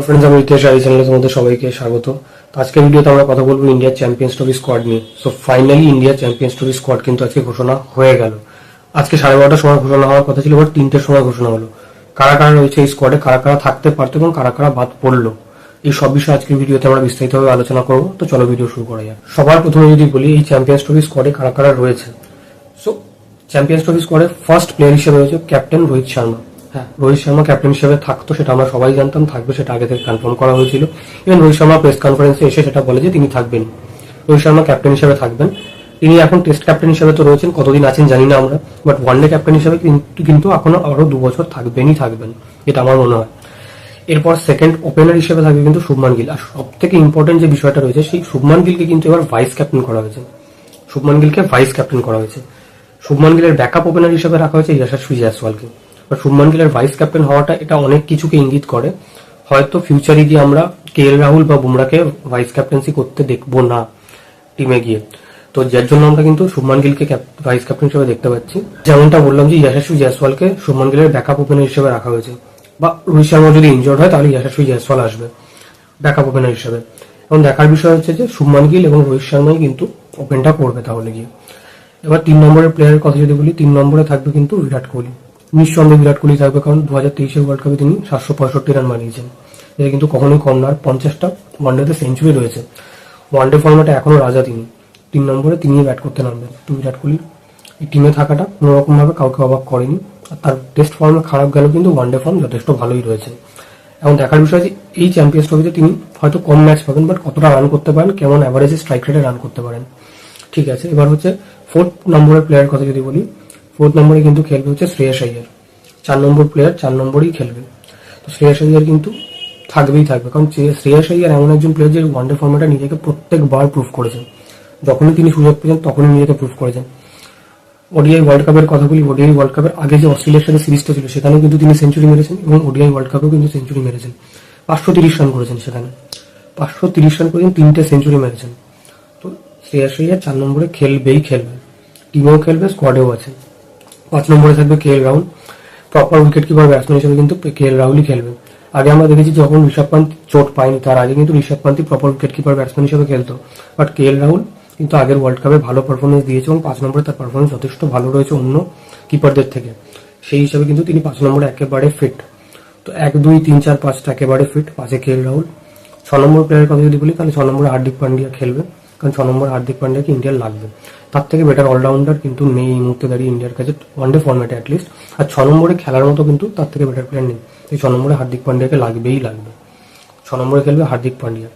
Friends আমি ইতিহাস I চ্যানেলে তোমাদের সবাইকে স্বাগত। তো আজকের ভিডিওতে আমরা কথা বলব ইন্ডিয়ার চ্যাম্পিয়ন্স ট্রফি স্কোয়াড নিয়ে। সো ফাইনালি ইন্ডিয়ার চ্যাম্পিয়ন্স ট্রফি স্কোয়াড কিন্তু আজকে ঘোষণা হয়ে গেল। আজকে সাড়ে বারোটার সময় ঘোষণা হওয়ার কথা ছিল বাট তিনটের সময় ঘোষণা হলো। কারা কারা রয়েছে এই স্কোয়াডে কারা কারা থাকতে পারতো এবং কারা কারা বাদ পড়ল? এই সব বিষয়ে আজকের ভিডিওতে আমরা বিস্তারিতভাবে আলোচনা করব। তো চলো ভিডিও শুরু করা যাক। সবার প্রথমে যদি বলি, এই চ্যাম্পিয়ন্স ট্রফি স্কোয়াডে কারা কারা রয়েছে? সো চ্যাম্পিয়ন্স ট্রফি স্কোয়াডে ফার্স্ট প্লেয়ার হিসেবে রয়েছে ক্যাপ্টেন রোহিত শর্মা হ্যাঁ রোহিত শর্মা ক্যাপ্টেন হিসেবে থাকতো, সেটা আমরা সবাই জানতাম, থাকবে সেটা আগে থেকে কনফার্ম করা হয়েছিল। ইভেন রোহিত শর্মা প্রেস কনফারেন্সে এসে সেটা বলে যে তিনি থাকবেন। রোহিত শর্মা ক্যাপ্টেন হিসেবে থাকবেন। তিনি এখন টেস্ট ক্যাপ্টেন হিসেবে তো রয়েছেন, কতদিন আছেন জানি না আমরা বাট ওয়ানডে ক্যাপ্টেন হিসেবে কিন্তু কিন্তু এখনও আরও দু বছর থাকবেনই থাকবেন এটা আমার মনে হয়। এরপর সেকেন্ড ওপেনার হিসেবে থাকবে কিন্তু শুভমান গিল। আর সব থেকে ইম্পর্টেন্ট যে বিষয়টা রয়েছে, সেই শুভমান গিলকে কিন্তু এবার ভাইস ক্যাপ্টেন করা হয়েছে। শুভমান গিলকে ভাইস ক্যাপ্টেন করা হয়েছে। শুভমান গিলের ব্যাকআপ ওপেনার হিসেবে রাখা হয়েছে ইয়াশাশ্রী জয়সওয়ালকে বাট শুভমান গিলের ভাইস ক্যাপ্টেন হওয়াটা এটা অনেক কিছুকে ইঙ্গিত করে। হয়তো ফিউচারে গিয়ে আমরা কে এল রাহুল বা বুমরাকে ভাইস ক্যাপ্টেন্সি করতে দেখব না টিমে গিয়ে। তো যার জন্য আমরা কিন্তু শুভমান গিলকে ভাইস ক্যাপ্টেন হিসেবে দেখতে পাচ্ছি। যেমনটা বললাম যে ইয়াশাশ্রী জয়সওয়ালকে শুভমান গিলের ব্যাকআপ ওপেনার হিসেবে রাখা হয়েছে। বা রোহিত শর্মা যদি ইনজোর্ড হয়, তাহলে ইয়াশাশ্রী জয়সওয়াল আসবে ব্যাকআপ ওপেনার হিসেবে। এবং দেখার বিষয় হচ্ছে যে শুভমান গিল এবং রোহিত শর্মাই কিন্তু ওপেনটা করবে তাহলে গিয়ে। এবার তিন নম্বরের প্লেয়ারের কথা যদি বলি, তিন নম্বরে থাকবে কিন্তু বিরাট কোহলি। নিঃসন্দেহে বিরাট কোহলি থাকবে, কারণ দু হাজার তেইশের ওয়ার্ল্ড কাপে তিনি সাতশো পঁয়ষট্টি রান বানিয়েছেন। এটা কিন্তু কখনোই কম না, পঞ্চাশটা ওয়ান ওয়ানডেতে সেঞ্চুরি রয়েছে। ওয়ানডে ফর্মেটে এখনও রাজা তিনি। তিন নম্বরে তিনি ব্যাট করতে নামবেন। তো বিরাট কোহলি এই টিমে থাকাটা কোনোরকমভাবে কাউকে অবাক করেনি। আর তার টেস্ট ফর্মে খারাপ গেল কিন্তু ওয়ানডে ফর্ম যথেষ্ট ভালোই রয়েছে। এখন দেখার বিষয় যে এই চ্যাম্পিয়ন্স ট্রফিতে তিনি হয়তো কম ম্যাচ পাবেন বাট কতটা রান করতে পারেন, কেমন অ্যাভারেজে স্ট্রাইক রেটে রান করতে পারেন। ঠিক আছে, এবার হচ্ছে ফোর্থ নম্বরের প্লেয়ার কথা যদি বলি ফোর্থ নম্বরে কিন্তু খেলবে হচ্ছে শ্রেয়াস আইয়ার। চার নম্বর প্লেয়ার চার নম্বরেই খেলবে। তো শ্রেয়াস আইয়ার কিন্তু থাকবেই থাকবে। কারণ শ্রেয়াস আইয়ার এমন একজন প্লেয়ার যে ওয়ানডে ফর্মেটে নিজেকে প্রত্যেকবার প্রুফ করেছেন। যখনই তিনি সুযোগ পেয়েছেন, তখনই নিজেকে প্রুফ করেছেন। ওডিআই ওয়ার্ল্ড কাপের কথা বলি, ওডিআই ওয়ার্ল্ড কাপের আগে যে অস্ট্রেলিয়ার সাথে সিরিজটা ছিল, সেখানেও কিন্তু তিনি সেঞ্চুরি মেরেছেন এবং ওডিআই ওয়ার্ল্ড কাপেও কিন্তু সেঞ্চুরি মেরেছেন। পাঁচশো তিরিশ রান করেছেন সেখানে। পাঁচশো তিরিশ রান করেছেন তিনটে সেঞ্চুরি মেরেছেন। তো শ্রেয়াস আইয়ার চার নম্বরে খেলবেই খেলবে। টিমেও খেলবে স্কোয়াডেও আছে। পাঁচ নম্বরে থাকবে K L Rahul. Proper wicket keeper batsman হিসেবে কিন্তু কে এল রাহুলই খেলবে আগে আমরা দেখেছি যখন ঋষভ পান্ত চোট পায়নি, তার আগে কিন্তু Rishabh Pant proper wicket keeper batsman হিসেবে খেলতো। বাট কে এল রাহুল কিন্তু আগের ওয়ার্ল্ড কাপে ভালো পারফরমেন্স দিয়েছে এবং পাঁচ নম্বরে তার পারফরমেন্স যথেষ্ট ভালো রয়েছে অন্য কিপারদের থেকে। সেই হিসাবে কিন্তু তিনি পাঁচ নম্বরে একেবারে ফিট তো এক, দুই, তিন, চার, পাঁচটা একেবারে ফিট পাঁচে কে এল রাহুল। ছ নম্বর প্লেয়ারের কথা যদি বলি, তাহলে ছ নম্বরে হার্দিক পান্ডিয়া খেলবে। কারণ ছ নম্বর হার্দিক পান্ডিয়াকে ইন্ডিয়ার লাগবে। তার থেকে বেটার অলরাউন্ডার কিন্তু নেই এই মুহূর্তে দাঁড়িয়ে ইন্ডিয়ার কাছে ওয়ান ওয়ানডে ফর্ম্যাটে অ্যাটলিস্ট আর ছ নম্বরে খেলার মতো কিন্তু তার থেকে বেটার প্লেয়ার নেই। এই ছ নম্বরে হার্দিক পান্ডিয়াকে লাগবেই লাগবে। ছ নম্বরে খেলবে হার্দিক পান্ডিয়া।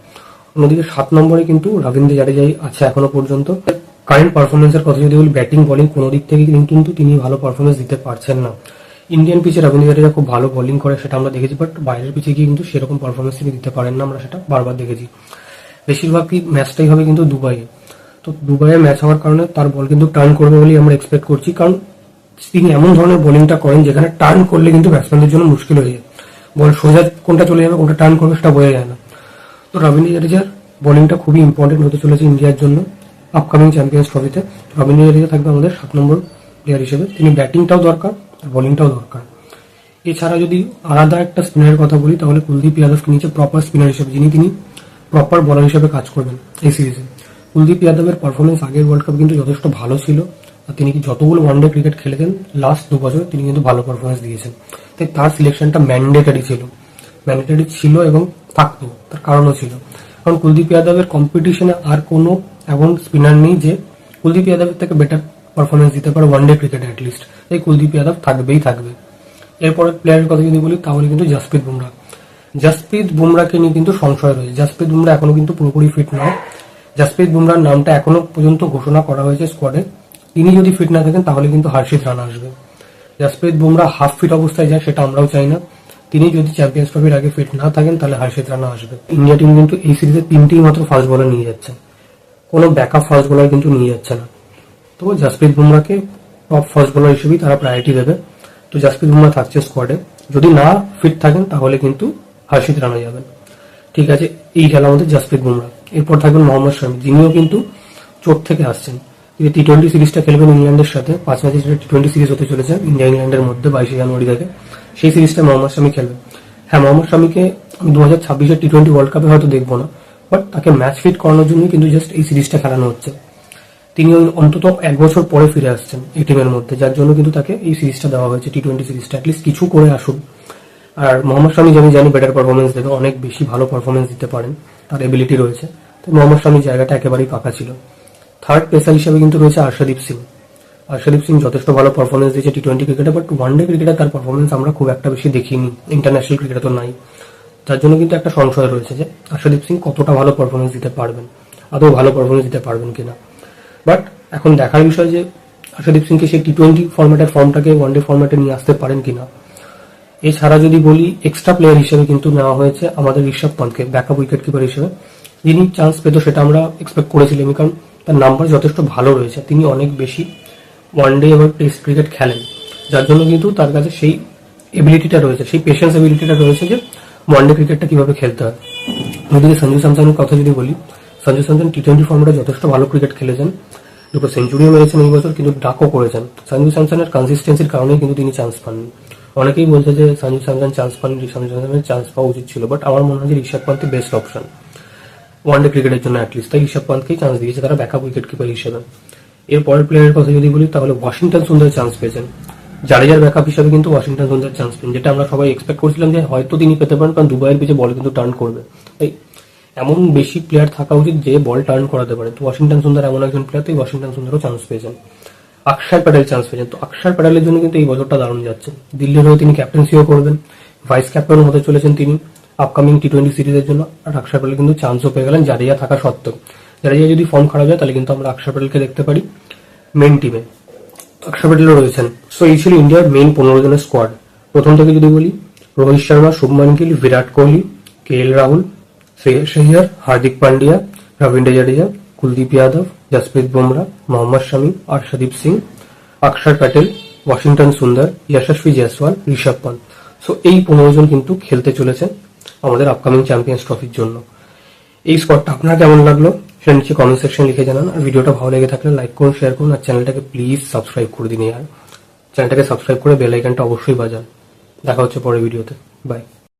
অন্যদিকে সাত নম্বরে কিন্তু রবীন্দ্র জাডেজাই আছে এখনও পর্যন্ত। কারেন্ট পারফরমেন্সের কথা যদি বলি ব্যাটিং বলিং কোনো দিক থেকে কিন্তু তিনি ভালো পারফরমেন্স দিতে পারছেন না। ইন্ডিয়ান পিচে রবীন্দ্র জাডেজা খুব ভালো বোলিং করে, সেটা আমরা দেখেছি বাট বাইরের পিচে গিয়ে কিন্তু সেরকম পারফরমেন্স তিনি দিতে পারেন না, আমরা সেটা বারবার দেখেছি। বেশিরভাগই ম্যাচটাই হবে কিন্তু দুবাইয়ে। তো দুবাইয়ে ম্যাচ হওয়ার কারণে তার বল কিন্তু টার্ন করবে বলেই আমরা এক্সপেক্ট করছি। কারণ তিনি এমন ধরনের বোলিংটা করেন যেখানে টার্ন করলে কিন্তু ব্যাটসম্যানদের জন্য মুশকিল হয়ে যায়। বল সোজা কোনটা চলে যাবে, কোনটা টার্ন করবে সেটা বোঝা যায় না। তো রবীন্দ্র জাডেজার বোলিংটা খুবই ইম্পর্টেন্ট হতে চলেছে ইন্ডিয়ার জন্য আপকামিং চ্যাম্পিয়ন্স ট্রফিতে রবীন্দ্র জাডেজা থাকবে আমাদের সাত নম্বর প্লেয়ার হিসেবে। তিনি ব্যাটিংটাও দরকার, আর বোলিংটাও দরকার। এছাড়া যদি আলাদা একটা স্পিনারের কথা বলি, তাহলে কুলদীপ যাদবকে নিচে প্রপার স্পিনার হিসেবে। যিনি তিনি প্রপার বলার হিসেবে কাজ করবেন এই সিরিজে কুলদীপ যাদবের পারফরমেন্স আগের ওয়ার্ল্ড কাপ কিন্তু যথেষ্ট ভালো ছিল। আর তিনি যতগুলো ওয়ানডে ক্রিকেট খেলেছেন লাস্ট দু বছর তিনি কিন্তু ভালো পারফরমেন্স দিয়েছেন। তাই তার সিলেকশনটা ম্যান্ডেটারি ছিল। ম্যান্ডেটারি ছিল এবং থাকতো, তার কারণও ছিল। কারণ কুলদীপ যাদবের কম্পিটিশনে আর কোনো এমন স্পিনার নেই যে কুলদীপ যাদবের থেকে বেটার পারফরমেন্স দিতে পারে ওয়ানডে ক্রিকেটে অ্যাটলিস্ট তাই কুলদীপ যাদব থাকবেই থাকবে। এরপরে প্লেয়ারের কথা যদি বলি, তাহলে কিন্তু জাসপ্রীত বুমরা জাসপ্রীত বুমরাকে নিয়ে কিন্তু সংশয় রয়েছে। জাসপ্রীত বুমরা এখনও কিন্তু পুরোপুরি ফিট নয়। জাসপ্রীত বুমরার নামটা এখনও পর্যন্ত ঘোষণা করা হয়েছে স্কোয়াডে তিনি যদি ফিট না থাকেন, তাহলে কিন্তু হার্ষিত রানা আসবে। জাসপ্রীত বুমরা হাফ ফিট অবস্থায় যায়, সেটা আমরাও চাই না। তিনি যদি চ্যাম্পিয়ন্স ট্রফির আগে ফিট না থাকেন, তাহলে হার্ষিত রানা আসবে। ইন্ডিয়া টিম কিন্তু এই সিরিজে তিনটেই মাত্র ফার্স্ট বলার নিয়ে যাচ্ছে। কোনো ব্যাকআপ ফার্স্ট বলার কিন্তু নিয়ে যাচ্ছে না। তো জাসপ্রীত বুমরাকে টপ ফার্স্ট বোলার হিসেবেই তারা প্রায়োরিটি দেবে। তো জাসপ্রীত বুমরা থাকছে স্কোয়াডে যদি না ফিট থাকেন, তাহলে কিন্তু হার্ষিত রানা যাবেন। ঠিক আছে, এই খেলা আমাদের জাসপ্রীত বুমরা এরপর থাকবেন মোহাম্মদ শামি যিনিও কিন্তু চোট থেকে আসছেন। তিনি টি টোয়েন্টি সিরিজটা খেলবেন ইংল্যান্ডের সাথে, পাঁচ ম্যাচের টি টোয়েন্টি সিরিজ হতে চলেছে, ইন্ডিয়া ইংল্যান্ডের মধ্যে বাইশে জানুয়ারি থেকে, সেই সিরিজটা মোহাম্মদ শামি খেলবে হ্যাঁ মোহাম্মদ শামিকে আমি দু হাজার ছাব্বিশের টি টোয়েন্টি ওয়ার্ল্ড কাপে হয়তো দেখব না বাট তাকে ম্যাচ ফিট করানোর জন্য কিন্তু জাস্ট এই সিরিজটা খেলানো হচ্ছে। তিনি অন্তত এক বছর পরে ফিরে আসছেন এই টিমের মধ্যে, যার জন্য কিন্তু তাকে এই সিরিজটা দেওয়া হয়েছে টি টোয়েন্টি সিরিজটা অ্যাটলিস্ট কিছু করে আসুন। আর মোহাম্মদ শামি আমি জানি বেটার পারফরমেন্স দেবে, অনেক বেশি ভালো পারফরমেন্স দিতে পারেন, তার এবিলিটি রয়েছে। তো মোহাম্মদ শামির জায়গাটা একেবারেই পাকা ছিল। থার্ড পেসার হিসেবে কিন্তু রয়েছে আর্শদীপ সিং। আর্শদীপ সিং যথেষ্ট ভালো পারফরমেন্স দিয়েছে টি টোয়েন্টি ক্রিকেটে বাট ওয়ান ডে ক্রিকেটে তার পারফরমেন্স আমরা খুব একটা বেশি দেখিনি। ইন্টারন্যাশনাল ক্রিকেটে তো নাই। যার জন্য কিন্তু একটা সংশয় রয়েছে যে আর্শদীপ সিং কতটা ভালো পারফরমেন্স দিতে পারবেন, আদৌ ভালো পারফরমেন্স দিতে পারবেন কিনা। বাট এখন দেখার বিষয় যে আর্শদীপ সিংকে সেই টি টোয়েন্টি ফর্ম্যাটের ফর্মটাকে ওয়ান ডে ফর্ম্যাটে নিয়ে আসতে পারেন কিনা এছাড়া যদি বলি এক্সট্রা প্লেয়ার হিসেবে কিন্তু নেওয়া হয়েছে আমাদের ঋষভ পন্থকে ব্যাকআপ উইকেট কিপার হিসেবে। যিনি চান্স পেত সেটা আমরা এক্সপেক্ট করেছিলাম কারণ তার নাম্বার যথেষ্ট ভালো রয়েছে। তিনি অনেক বেশি ওয়ান ডে এবং টেস্ট ক্রিকেট খেলেন। যার জন্য কিন্তু তার কাছে সেই এবিলিটিটা রয়েছে, সেই পেশেন্স এবিলিটিটা রয়েছে যে ওয়ান ডে ক্রিকেটটা কীভাবে খেলতে হয়। ওদিকে সঞ্জু স্যামসনের কথা যদি বলি, সঞ্জু স্যামসন টি টোয়েন্টি ফর্মেটে যথেষ্ট ভালো ক্রিকেট খেলেছেন। দুটো সেঞ্চুরিও মেরেছেন এই বছর, কিন্তু ডাকও করেছেন। সঞ্জু স্যামসনের কনসিস্টেন্সির কারণেই কিন্তু তিনি চান্স পাননি। অনেকেই বলছে যে সঞ্জু স্যামসন চান্স পাননি সঞ্জু স্যামসনের চান্স পাওয়া উচিত ছিল বাট আমার মনে হয় যে ঋষভ পান্থই বেস্ট অপশন ওয়ান ডে ক্রিকেটের জন্য অ্যাটলিস্ট তাই ঋষভ পান্তকেই চান্স দিয়েছে, তারা ব্যাকআপ উইকেট কিপার হিসেবে। এর পরের প্লেয়ারের কথা যদি বলি, তাহলে ওয়াশিংটন সুন্দর চান্স পেয়েছেন। জাডেজার ব্যাকআপ হিসেবে কিন্তু ওয়াশিংটন সুন্দর চান্স পেন যেটা আমরা সবাই এক্সপেক্ট করছিলাম যে হয়তো তিনি পেতে পারেন, কারণ দুবাইয়ের পিছে বল কিন্তু টার্ন করবে। তাই এমন বেশি প্লেয়ার থাকা উচিত যে বল টার্ন করাতে পারে। তো ওয়াশিংটন সুন্দর এমন একজন প্লেয়ার তো এই ওয়াশিংটন সুন্দরও চান্স পেয়েছেন। অক্ষয় প্যাটেল চান্স পেয়েছেন। তো অক্ষয় প্যাটেলের জন্য কিন্তু এই বছরটা দারুণ যাচ্ছে। দিল্লির হয়ে তিনি ক্যাপ্টেন্সিও করবেন। ভাইস ক্যাপ্টেন হতে চলেছেন তিনি আপকামিং টি টোয়েন্টি সিরিজের জন্য। আর অক্ষয় প্যাটেল কিন্তু চান্সও পেয়ে গেলেন জাডেজা থাকা সত্ত্বেও। জাডেজা যদি ফর্ম খারাপ হয় তাহলে কিন্তু আমরা অক্ষয় প্যাটেলকে দেখতে পারি মেন টিমে অক্ষয় প্যাটেলও রয়েছেন। সো এই ছিল ইন্ডিয়ার মেইন পনেরো জনের স্কোয়াড প্রথম থেকে যদি বলি, রোহিত শর্মা, শুভমান গিল, বিরাট কোহলি, কে এল রাহুল, শ্রেয়স আইয়ার হার্দিক পান্ডিয়া, রবীন্দ্র জাডেজা, কুলদীপ যাদব জসপ্রীত বুমরা, মোহাম্মদ শামি আর্শদীপ সিং অক্ষর প্যাটেল, ওয়াশিংটন সুন্দর যশস্বী জয়সওয়াল, ঋষভ পন্থ। সো এই পনেরো জন কিন্তু খেলতে চলেছেন আমাদের আপকামিং চ্যাম্পিয়ন্স ট্রফির জন্য। এই স্কোয়াডটা আপনার কেমন লাগল? সেটা নিচে কমেন্ট সেকশন লিখে জানান। আর ভিডিওটা ভালো লেগে থাকলে লাইক করুন শেয়ার করুন, আর চ্যানেলটাকে প্লিজ সাবস্ক্রাইব করে দিন আর চ্যানেলটাকে সাবস্ক্রাইব করে বেল আইকনটা অবশ্যই বাজান। দেখা হচ্ছে পরের ভিডিওতে বাই